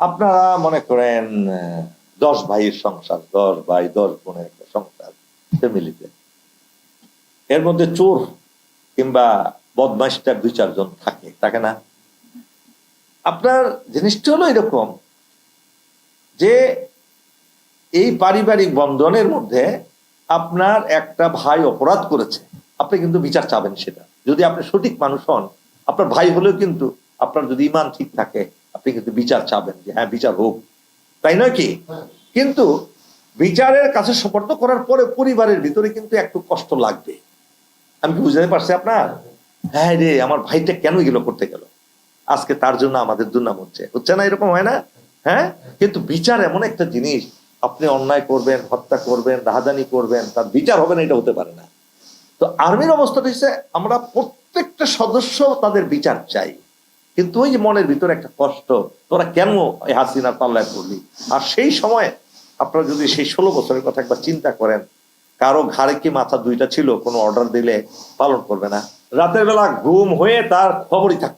আপনারা মনে করেন দশ ভাইয়ের সংসার, দশ ভাই, দশ বোনের একটা সংসার, ফ্যামিলিতে। এর মধ্যে চোর কিংবা বদমাইশটা দুই চারজন থাকে থাকে না? আপনার জিনিসটা হলো এরকম যে, এই পারিবারিক বন্ধনের মধ্যে আপনার একটা ভাই অপরাধ করেছে, আপনি কিন্তু বিচার চাবেন সেটা। যদি আপনি সঠিক মানুষ হন, আপনার ভাই হলেও কিন্তু আপনার যদি ইমান ঠিক থাকে আপনি কিন্তু বিচার চাবেন যে হ্যাঁ বিচার হোক। তাই নয় কি? কিন্তু বিচারের কাছে সমর্থ করার পরে পরিবারের ভিতরে কিন্তু একটু কষ্ট লাগবে। আমি কি বুঝতে পারছি আপনার? হ্যাঁ রে, আমার ভাইটা কেন এগুলো করতে গেল? আজকে তার জন্য আমাদের দুর্নাম হচ্ছে। হচ্ছে না এরকম হয় না? হ্যাঁ? কিন্তু বিচার এমন একটা জিনিস, আপনি অন্যায় করবেন, হত্যা করবেন, রাহাদানি করবেন, তার বিচার হবে না, এটা হতে পারে না। তো আর্মির অবস্থাটা হচ্ছে আমরা প্রত্যেকটা সদস্য তাদের বিচার চাই। কিন্তু ওই যে মনের ভিতরে একটা কষ্ট, তোরা কেন এই হাসিনা পাল্লায় পড়লি? আর সেই সময় আপনারা যদি সেই ষোলো বছরের কথা একবার চিন্তা করেন, কারও ঘাড়ে কি মাথা দুইটা ছিল, কোনো অর্ডার দিলে পালন করবে না। রাতের বেলা ঘুম হয়ে তার খবরই থাকতো।